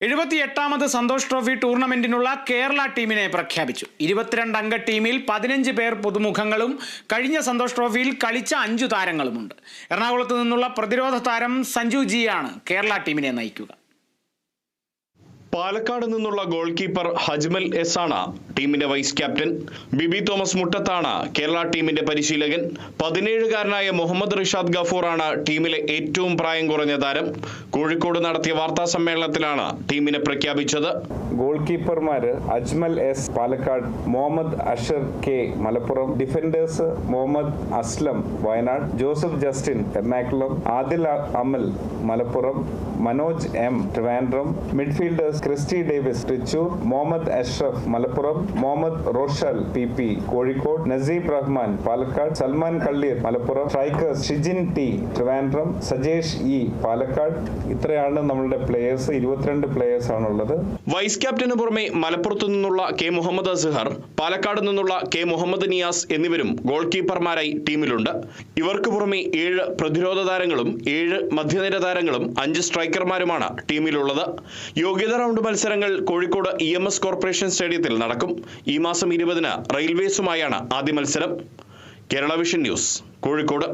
എഴുപത്തിയെട്ടാമത് Santhosh trophy ടൂർണമെന്റിനുള്ള കേരള ടീമിനെ പ്രഖ്യാപിച്ചു. ഇരുപത്തിരണ്ട് അംഗ ടീമിൽ പതിനഞ്ച് പേർ പുതുമുഖങ്ങളും കഴിഞ്ഞ സന്തോഷ് ട്രോഫിയിൽ കളിച്ച അഞ്ചു താരങ്ങളുമുണ്ട്. എറണാകുളത്ത് നിന്നുള്ള പ്രതിരോധ താരം സഞ്ജു ജിയാണ് കേരള ടീമിനെ നയിക്കുക. പാലക്കാട് നിന്നുള്ള ഗോൾ കീപ്പർ ഹജ്മൽ എസ് ആണ് ടീമിന്റെ വൈസ് ക്യാപ്റ്റൻ ബിബി തോമസ് മുട്ടത്താണ് കേരള ടീമിന്റെ പരിശീലകൻ. പതിനേഴുകാരനായ മുഹമ്മദ് റിഷാദ് ഗഫൂറാണ് ടീമിലെ ഏറ്റവും പ്രായം കുറഞ്ഞ താരം. കോഴിക്കോട് നടത്തിയ വാർത്താ സമ്മേളനത്തിലാണ് ടീമിനെ പ്രഖ്യാപിച്ചത്. Goal കീപ്പർമാര് Ajmal S Palakkad Muhammad Ashar K Malappuram defenders Muhammad Aslam Wayanad Joseph Justin Ernakulam Adil Amal Malappuram Manoj M Trivandrum midfielders Christy Davis Trichur Muhammad Ashraf Malappuram Muhammad Roshal P P Kozhikode Naseeb Rahman Palakkad Salman Kalleer Malappuram strikers Shijin T Trivandrum Sajesh E Palakkad. ഇത്രയാണ് നമ്മളുടെ players ഇരുപത്തിരണ്ട് players ആണുള്ളത്. Vice captain പുറമെ മലപ്പുറത്തു നിന്നുള്ള K Muhammad Azhar Palakkad നിന്നുള്ള K Muhammad Niyas എന്നിവരും goal കീപ്പർമാരായി ടീമിലുണ്ട് ഇവർക്ക് പുറമെ ഏഴ് പ്രതിരോധ താരങ്ങളും ഏഴ് മധ്യനിര താരങ്ങളും അഞ്ച് സ്ട്രൈക്കർമാരുമാണ് ടീമിലുള്ളത് യോഗ്യത റൗണ്ട് മത്സരങ്ങൾ Kozhikode E M S corporation സ്റ്റേഡിയത്തിൽ നടക്കും. ഈ മാസം ഇരുപതിന് റെയിൽവേസുമായാണ് ആദ്യ മത്സരം. Kerala vision news Kozhikode.